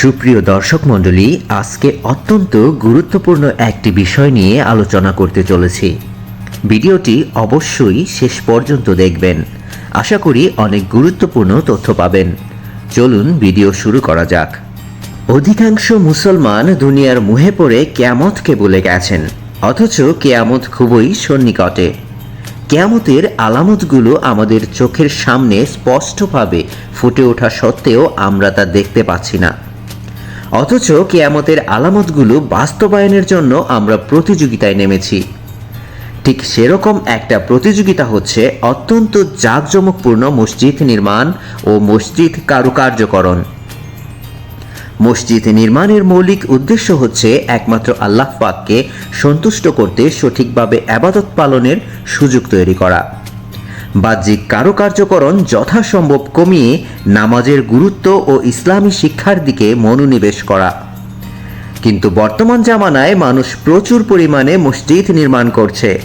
সুপ্রিয় দর্শক মণ্ডলী, আজকে অত্যন্ত গুরুত্বপূর্ণ একটি বিষয় নিয়ে আলোচনা করতে চলেছি। ভিডিওটি অবশ্যই শেষ পর্যন্ত দেখবেন। আশা করি অনেক গুরুত্বপূর্ণ তথ্য পাবেন। চলুন ভিডিও শুরু করা যাক। অধিকাংশ মুসলমান দুনিয়ার মুহে পড়ে কেয়ামতকে বলে গেছেন, অথচ কেয়ামত খুবই সন্নিকটে। কেয়ামতের আলামতগুলো আমাদের চোখের সামনে স্পষ্টভাবে ফুটে ওঠা সত্ত্বেও আমরা তা দেখতে পাচ্ছি না। অথচ কেয়ামতের আলামতগুলো বাস্তবায়নের জন্য আমরা প্রতিযোগিতায় নেমেছি। ঠিক সেরকম একটা প্রতিযোগিতা হচ্ছে অত্যন্ত জাঁকজমকপূর্ণ মসজিদ নির্মাণ ও মসজিদ কারুকার্যকরণ। মসজিদ নির্মাণের মৌলিক উদ্দেশ্য হচ্ছে একমাত্র আল্লাহ পাককে সন্তুষ্ট করতে সঠিকভাবে আবাদত পালনের সুযোগ তৈরি করা। বাহ্যিক কারুকার্যকরণ যথাসম্ভব কমিয়ে নামাজের গুরুত্ব ও ইসলামী শিক্ষার দিকে মনোনিবেশ করা। কিন্তু বর্তমান জামানায় মানুষ প্রচুর পরিমাণে মসজিদ নির্মাণ করছে।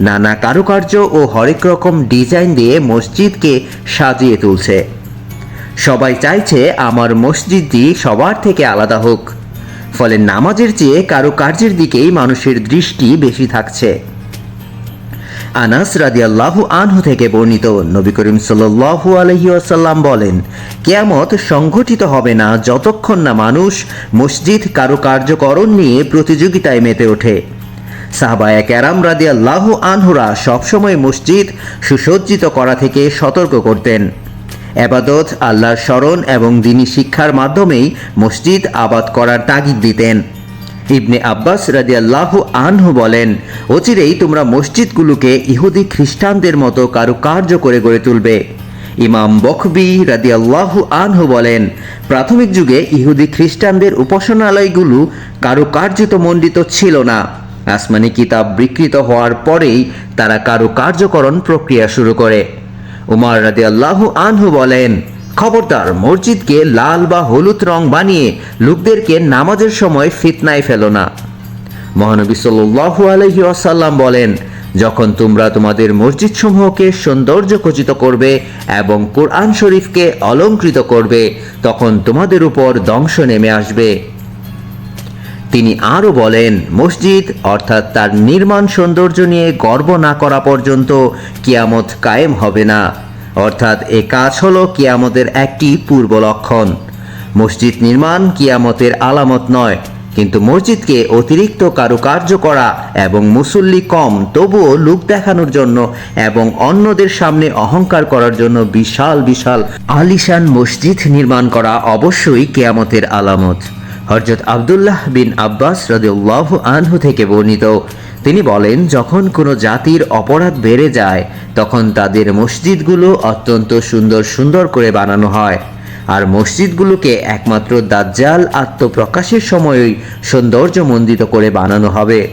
নানা কারুকার্য ও হরেক রকম ডিজাইন দিয়ে মসজিদকে সাজিয়ে তুলছে। সবাই চাইছে আমার মসজিদটি সবার থেকে আলাদা হোক। ফলে নামাজের চেয়ে কারুকার্যের দিকেই মানুষের দৃষ্টি বেশি থাকছে। আনাস রাদিয়াল্লাহু আনহু থেকে বর্ণিত নবী করিম সাল্লাল্লাহু আলাইহি ওয়াসাল্লাম বলেন, কেয়ামত সংঘটিত হবে না যতক্ষণ না মানুষ মসজিদ কারুকার্যকরণ নিয়ে প্রতিযোগিতায় মেতে ওঠে। সাহবায়া ক্যারাম রাদিয়াল্লাহু আনহুরা সবসময় মসজিদ সুসজ্জিত করা থেকে সতর্ক করতেন। এবাদত আল্লাহর স্মরণ এবং দিনী শিক্ষার মাধ্যমেই মসজিদ আবাদ করার তাগিদ দিতেন। ইবনে আব্বাস রাদিয়াল্লাহু আনহু বলেন, অচিরেই তোমরা মসজিদগুলোকে ইহুদি খ্রিস্টানদের মতো কারুকার্য করে গড়ে তুলবে। ইমাম বখবি রাদিয়াল্লাহু আনহু বলেন, প্রাথমিক যুগে ইহুদি খ্রিস্টানদের উপাসনালয়গুলো কারুকার্যিত মণ্ডিত ছিল না। আসমানি কিতাব বিকৃত হওয়ার পরেই তারা কারুকার্যকরণ প্রক্রিয়া শুরু করে। উমার রাদিয়াল্লাহু আনহু বলেন খবরদার মসজিদকে লাল বা হলুদ রং বানিয়ে লোকদেরকে নামাজের সময় ফিতনায় ফেলো না। মহানবী সাল্লাল্লাহু আলাইহি ওয়াসাল্লাম বলেন, যখন তোমরা তোমাদের মসজিদ সমূহকে সৌন্দর্য খচিত করবে এবং কোরআন শরীফকে অলঙ্কৃত করবে, তখন তোমাদের উপর দংশ নেমে আসবে। তিনি আরও বলেন, মসজিদ অর্থাৎ তার নির্মাণ সৌন্দর্য নিয়ে গর্ব না করা পর্যন্ত কিয়ামত কায়েম হবে না। অর্থাৎ এ কাজ হলো কিয়ামতের একটি পূর্ব লক্ষণ। মসজিদ নির্মাণ কিয়ামতের আলামত নয়, কিন্তু মসজিদকে অতিরিক্ত কারুকার্য করা এবং মুসল্লি কম, তবুও লুক দেখানোর জন্য এবং অন্যদের সামনে অহংকার করার জন্য বিশাল বিশাল আলিশান মসজিদ নির্মাণ করা অবশ্যই কেয়ামতের আলামত। হরজত আবদুল্লাহ বিন আব্বাস রদিউল্লাহ আনহু থেকে বর্ণিত। তিনি বলেন, যখন কোনো জাতির অপরাধ বেড়ে যায়, তখন তাদের মসজিদগুলো অত্যন্ত সুন্দর সুন্দর করে বানানো হয়। আর মসজিদগুলোকে একমাত্র দাজ্জাল আত্মপ্রকাশের সময়ই সৌন্দর্যমণ্ডিত করে বানানো হবে।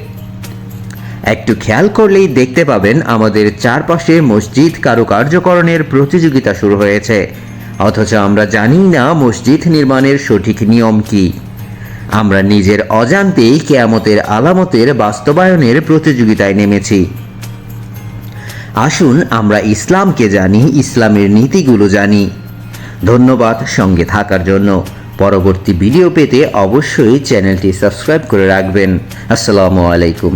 একটু খেয়াল করলেই দেখতে পাবেন, আমাদের চারপাশে মসজিদ কারুকার্যকরণের প্রতিযোগিতা শুরু হয়েছে। অথচ আমরা জানি না মসজিদ নির্মাণের সঠিক নিয়ম কী। আমরা নিজের অজান্তেই কেয়ামতের আলামতের বাস্তবায়নের প্রতিযোগিতায় নেমেছি। আসুন আমরা ইসলামকে জানি, ইসলামের নীতিগুলো জানি। ধন্যবাদ সঙ্গে থাকার জন্য। পরবর্তী ভিডিও পেতে অবশ্যই চ্যানেলটি সাবস্ক্রাইব করে রাখবেন। আসসালামু আলাইকুম।